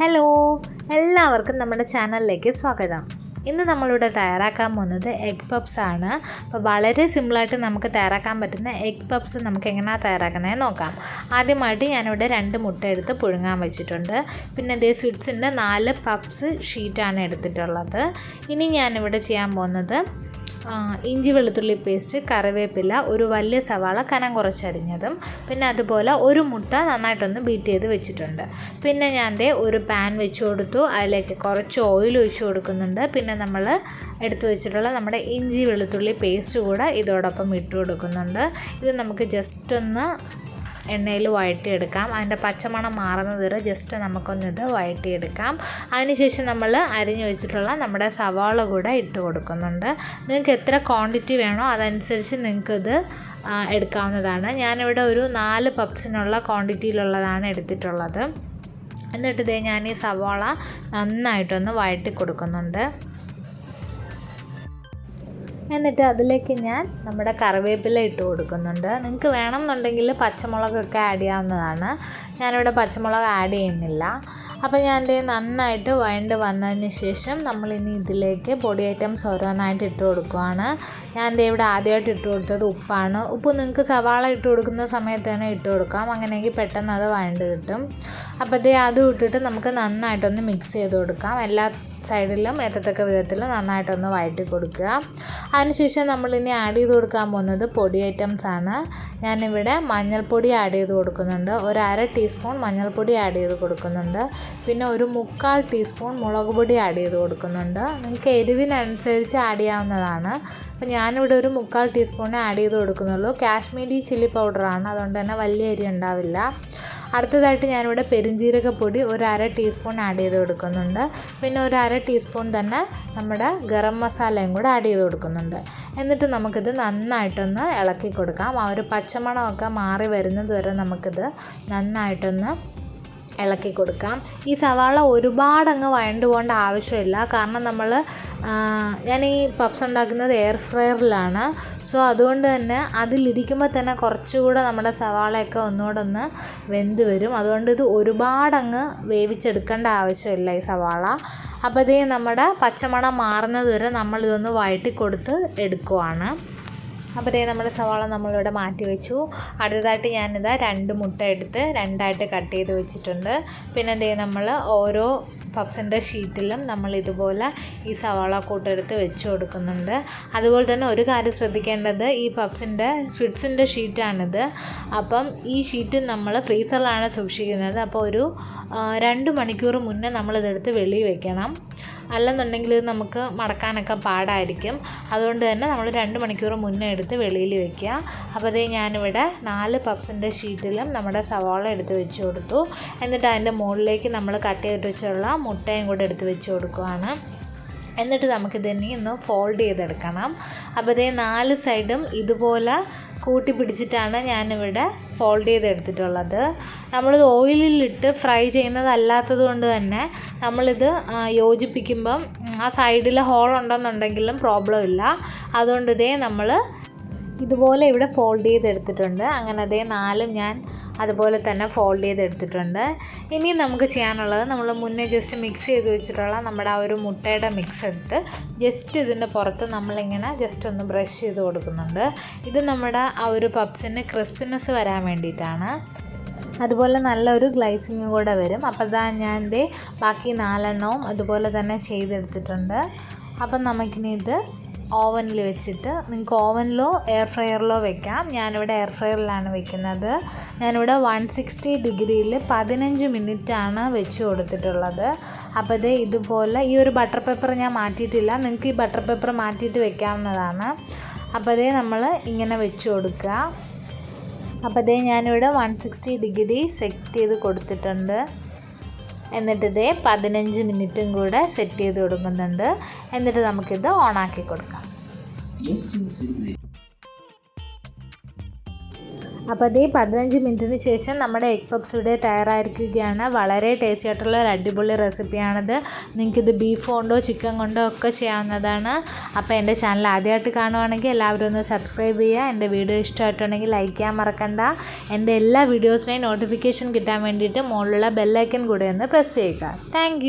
Hello എല്ലാവർക്കും നമ്മുടെ ചാനലിലേക്ക് സ്വാഗതം. ഇന്ന് നമ്മളിവിടെ തയ്യാറാക്കാൻ പോകുന്നത് എഗ് പപ്സ് ആണ്. അപ്പോൾ വളരെ സിമ്പിളായിട്ട് നമുക്ക് തയ്യാറാക്കാൻ പറ്റുന്ന എഗ് പപ്സ് നമുക്ക് എങ്ങനെയാണ് തയ്യാറാക്കുന്നത് നോക്കാം. ആദ്യമായിട്ട് ഞാനിവിടെ രണ്ട് മുട്ട എടുത്ത് പുഴുങ്ങാൻ വെച്ചിട്ടുണ്ട്. പിന്നെ ഇതേ സ്വിറ്റ്സിന്റെ നാല് പപ്സ് ഷീറ്റാണ് എടുത്തിട്ടുള്ളത്. ഇനി ഞാനിവിടെ ചെയ്യാൻ പോകുന്നത് ഇഞ്ചി വെളുത്തുള്ളി പേസ്റ്റ് കറിവേപ്പില ഒരു വലിയ സവാള കനം കുറച്ചരിഞ്ഞതും പിന്നെ അതുപോലെ ഒരു മുട്ട നന്നായിട്ടൊന്ന് ബീറ്റ് ചെയ്ത് വെച്ചിട്ടുണ്ട്. പിന്നെ ഞാൻ ദേ ഒരു പാൻ വെച്ച് കൊടുത്തു അതിലേക്ക് കുറച്ച് ഓയിൽ ഒഴിച്ചു കൊടുക്കുന്നുണ്ട്. പിന്നെ നമ്മൾ എടുത്തു വെച്ചിട്ടുള്ള നമ്മുടെ ഇഞ്ചി വെളുത്തുള്ളി പേസ്റ്റ് കൂടെ ഇതോടൊപ്പം ഇട്ട് കൊടുക്കുന്നുണ്ട്. ഇത് നമുക്ക് ജസ്റ്റ് ഒന്ന് എണ്ണയിൽ വഴറ്റിയെടുക്കാം. അതിന്റെ പച്ചമണം മാറുന്നത് വരെ ജസ്റ്റ് നമുക്കൊന്നിത് വഴറ്റിയെടുക്കാം. അതിനുശേഷം നമ്മൾ അരിഞ്ഞു വെച്ചിട്ടുള്ള നമ്മുടെ സവാള കൂടെ ഇട്ട് കൊടുക്കുന്നുണ്ട്. നിങ്ങൾക്ക് എത്ര ക്വാണ്ടിറ്റി വേണോ അതനുസരിച്ച് നിങ്ങൾക്കിത് എടുക്കാവുന്നതാണ്. ഞാനിവിടെ ഒരു നാല് പപ്സിനുള്ള ക്വാണ്ടിറ്റിയിലുള്ളതാണ് എടുത്തിട്ടുള്ളത്. എന്നിട്ട് ഇതേ ഞാൻ ഈ സവാള നന്നായിട്ടൊന്ന് വഴറ്റി കൊടുക്കുന്നുണ്ട്. എന്നിട്ട് അതിലേക്ക് ഞാൻ നമ്മുടെ കറിവേപ്പില ഇട്ട് കൊടുക്കുന്നുണ്ട്. നിങ്ങൾക്ക് വേണമെന്നുണ്ടെങ്കിൽ പച്ചമുളകൊക്കെ ആഡ് ചെയ്യാവുന്നതാണ്. ഞാനിവിടെ പച്ചമുളക് ആഡ് ചെയ്യുന്നില്ല. അപ്പോൾ ഞാൻ ദേ നന്നായിട്ട് വഴണ്ട് വന്നതിന് ശേഷം നമ്മൾ ഇനി ഇതിലേക്ക് പൊടി ഐറ്റംസ് ഓരോന്നായിട്ട് ഇട്ട് കൊടുക്കുവാണ്. ഞാൻ ദേ ഇവിടെ ആദ്യമായിട്ട് ഇട്ട് കൊടുത്തത് ഉപ്പാണ്. ഉപ്പ് നിങ്ങൾക്ക് സവാള ഇട്ട് കൊടുക്കുന്ന സമയത്ത് തന്നെ ഇട്ട് കൊടുക്കാം. അങ്ങനെയെങ്കിൽ പെട്ടെന്ന് അത് വഴണ്ട് കിട്ടും. അപ്പോൾ ദേ അതും ഇട്ടിട്ട് നമുക്ക് നന്നായിട്ടൊന്ന് മിക്സ് ചെയ്ത് കൊടുക്കാം. എല്ലാ സൈഡിലും ഏറ്റത്തക്ക വിധത്തിൽ നന്നായിട്ടൊന്ന് വഴറ്റി കൊടുക്കുക. അതിനുശേഷം നമ്മളിനി ആഡ് ചെയ്ത് കൊടുക്കാൻ പോകുന്നത് പൊടി ഐറ്റംസ് ആണ്. ഞാനിവിടെ മഞ്ഞൾപ്പൊടി ആഡ് ചെയ്ത് കൊടുക്കുന്നുണ്ട്. ഒരു അര ടീസ്പൂൺ മഞ്ഞൾപ്പൊടി ആഡ് ചെയ്ത് കൊടുക്കുന്നുണ്ട്. പിന്നെ ഒരു മുക്കാൽ ടീസ്പൂൺ മുളക് പൊടി ആഡ് ചെയ്ത് കൊടുക്കുന്നുണ്ട്. നിങ്ങൾക്ക് എരിവിനനുസരിച്ച് ആഡ് ചെയ്യാവുന്നതാണ്. അപ്പോൾ ഞാനിവിടെ ഒരു മുക്കാൽ ടീസ്പൂണേ ആഡ് ചെയ്ത് കൊടുക്കുന്നുള്ളൂ. കാശ്മീരി ചില്ലി പൗഡറാണ് അതുകൊണ്ട് തന്നെ വലിയ എരി ഉണ്ടാവില്ല. അടുത്തതായിട്ട് ഞാനിവിടെ പെരിഞ്ജീരകപ്പൊടി ഒരു അര ടീസ്പൂൺ ആഡ് ചെയ്ത് കൊടുക്കുന്നുണ്ട്. പിന്നെ ഒരു അര ടീസ്പൂൺ തന്നെ നമ്മുടെ ഗരം മസാലയും കൂടെ ആഡ് ചെയ്ത് കൊടുക്കുന്നുണ്ട്. എന്നിട്ട് നമുക്കിത് നന്നായിട്ടൊന്ന് ഇളക്കി കൊടുക്കാം. ആ ഒരു പച്ചമണമൊക്കെ മാറി വരുന്നത് വരെ നമുക്കിത് നന്നായിട്ടൊന്ന് ഇളക്കി കൊടുക്കാം. ഈ സവാള ഒരുപാട് അങ്ങ് വഴണ്ട് പോകേണ്ട ആവശ്യമില്ല. കാരണം നമ്മൾ ഞാൻ ഈ പപ്സ് ഉണ്ടാക്കുന്നത് എയർ ഫ്രയറിലാണ് സോ അതുകൊണ്ട് തന്നെ അതിലിരിക്കുമ്പോൾ തന്നെ കുറച്ചുകൂടെ നമ്മുടെ സവാളയൊക്കെ ഒന്നുകൂടെ ഒന്ന് വെന്ത് വരും. അതുകൊണ്ട് ഇത് ഒരുപാടങ്ങ് വേവിച്ചെടുക്കേണ്ട ആവശ്യമില്ല ഈ സവാള. അപ്പോൾ ഇത് നമ്മുടെ പച്ചമണം മാറുന്നത് വരെ നമ്മളിതൊന്ന് വഴട്ടി കൊടുത്ത് എടുക്കുവാണ്. അപ്പോൾ ദേ നമ്മുടെ സവാള നമ്മളിവിടെ മാറ്റി വെച്ചു. അടുത്തതായിട്ട് ഞാനിതാ രണ്ട് മുട്ട എടുത്ത് രണ്ടായിട്ട് കട്ട് ചെയ്ത് വെച്ചിട്ടുണ്ട്. പിന്നെ ദേ നമ്മൾ ഓരോ പപ്സിന്റെ ഷീറ്റിലും നമ്മൾ ഇതുപോലെ ഈ സവാള കൂട്ടെടുത്ത് വെച്ച് കൊടുക്കുന്നുണ്ട്. അതുപോലെ തന്നെ ഒരു കാര്യം ശ്രദ്ധിക്കേണ്ടത് ഈ പപ്സിന്റെ സ്വിറ്റ്സിന്റെ ഷീറ്റാണിത്. അപ്പം ഈ ഷീറ്റ് നമ്മൾ ഫ്രീസറിലാണ് സൂക്ഷിക്കുന്നത്. അപ്പോൾ ഒരു രണ്ട് മണിക്കൂർ മുന്നേ നമ്മളിതെടുത്ത് വെളിയിൽ വെക്കണം. അല്ലെന്നുണ്ടെങ്കിൽ നമുക്ക് മടക്കാനൊക്കെ പാടായിരിക്കും. അതുകൊണ്ട് തന്നെ നമ്മൾ രണ്ട് മണിക്കൂർ മുന്നേ എടുത്ത് വെളിയിൽ വെക്കുക. അപ്പോൾ അതേ ഞാനിവിടെ നാല് പപ്സിന്റെ ഷീറ്റിലും നമ്മുടെ സവാള എടുത്ത് വെച്ച് കൊടുത്തു. എന്നിട്ട് അതിന്റെ മുകളിലേക്ക് നമ്മൾ കട്ട് ചെയ്തിട്ട് വെച്ചുള്ള മുട്ടയും കൂടെ എടുത്ത് വെച്ച് കൊടുക്കുവാണ്. എന്നിട്ട് നമുക്കിതിനെ ഒന്ന് ഫോൾഡ് ചെയ്തെടുക്കണം. അപ്പോൾ ഇതേ നാല് സൈഡും ഇതുപോലെ കൂട്ടി പിടിച്ചിട്ടാണ് ഞാനിവിടെ ഫോൾഡ് ചെയ്തെടുത്തിട്ടുള്ളത്. നമ്മളിത് ഓയിലിലിട്ട് ഫ്രൈ ചെയ്യുന്നതല്ലാത്തത് കൊണ്ട് തന്നെ നമ്മളിത് യോജിപ്പിക്കുമ്പം ആ സൈഡിൽ ഹോൾ ഉണ്ടെന്നുണ്ടെങ്കിലും പ്രോബ്ലം ഇല്ല. അതുകൊണ്ട് ഇതേ നമ്മൾ ഇതുപോലെ ഇവിടെ ഫോൾഡ് ചെയ്തെടുത്തിട്ടുണ്ട്. അങ്ങനെ അതേ നാലും ഞാൻ അതുപോലെ തന്നെ ഫോൾഡ് ചെയ്തെടുത്തിട്ടുണ്ട്. ഇനി നമുക്ക് ചെയ്യാനുള്ളത് നമ്മൾ മുന്നേ ജസ്റ്റ് മിക്സ് ചെയ്ത് വെച്ചിട്ടുള്ള നമ്മുടെ ആ ഒരു മുട്ടയുടെ മിക്സ് എടുത്ത് ജസ്റ്റ് ഇതിന്റെ പുറത്ത് നമ്മളിങ്ങനെ ജസ്റ്റ് ഒന്ന് ബ്രഷ് ചെയ്ത് കൊടുക്കുന്നുണ്ട്. ഇത് നമ്മുടെ ആ ഒരു പപ്സിന് ക്രിസ്പിനെസ് വരാൻ വേണ്ടിയിട്ടാണ്. അതുപോലെ നല്ലൊരു ഗ്ലൈസിങ് കൂടെ വരും. അപ്പോൾ ഇതാ ഞാൻ ബാക്കി നാലെണ്ണവും അതുപോലെ തന്നെ ചെയ്തെടുത്തിട്ടുണ്ട്. അപ്പം നമുക്കിനി ഇത് ഓവനിൽ വെച്ചിട്ട് നിങ്ങൾക്ക് ഓവനിലോ എയർ ഫ്രയറിലോ വെക്കാം. ഞാനിവിടെ എയർ ഫ്രയറിലാണ് വെക്കുന്നത്. ഞാനിവിടെ വൺ സിക്സ്റ്റി ഡിഗ്രിയിൽ പതിനഞ്ച് മിനിറ്റാണ് വെച്ച് കൊടുത്തിട്ടുള്ളത്. അപ്പോൾ ഇത് ഇതുപോലെ ഈ ഒരു ബട്ടർ പേപ്പർ ഞാൻ മാറ്റിയിട്ടില്ല. നിങ്ങൾക്ക് ഈ ബട്ടർ പേപ്പർ മാറ്റിയിട്ട് വെക്കാവുന്നതാണ്. അപ്പോൾ അതേ നമ്മൾ ഇങ്ങനെ വെച്ച് കൊടുക്കുക. അപ്പോൾ ഇതേ ഞാനിവിടെ വൺ സിക്സ്റ്റി ഡിഗ്രി സെറ്റ് ചെയ്ത് കൊടുത്തിട്ടുണ്ട്. എന്നിട്ട് ഇതേ പതിനഞ്ച് മിനിറ്റും കൂടെ സെറ്റ് ചെയ്ത് കൊടുക്കുന്നുണ്ട്. എന്നിട്ട് നമുക്കിത് ഓണാക്കി കൊടുക്കാം. അപ്പോൾ അതേ പതിനഞ്ച് മിനിറ്റിന് ശേഷം നമ്മുടെ എഗ് പപ്സ് ഇവിടെ തയ്യാറായിരിക്കുകയാണ്. വളരെ ടേസ്റ്റി ആയിട്ടുള്ള ഒരു അടിപൊളി റെസിപ്പിയാണിത് നിങ്ങൾക്കിത് ബീഫ് കൊണ്ടോ ചിക്കൻ കൊണ്ടോ ഒക്കെ ചെയ്യാവുന്നതാണ്. അപ്പോൾ എന്റെ ചാനൽ ആദ്യമായിട്ട് കാണുവാണെങ്കിൽ എല്ലാവരും ഒന്ന് സബ്സ്ക്രൈബ് ചെയ്യുക. എന്റെ വീഡിയോ ഇഷ്ടമായിട്ടുണ്ടെങ്കിൽ ലൈക്ക് ചെയ്യാൻ മറക്കണ്ട. എന്റെ എല്ലാ വീഡിയോസിനെയും നോട്ടിഫിക്കേഷൻ കിട്ടാൻ വേണ്ടിയിട്ട് മുകളിലുള്ള ബെല്ലൈക്കൻ കൂടെ ഒന്ന് പ്രസ് ചെയ്യുക. താങ്ക്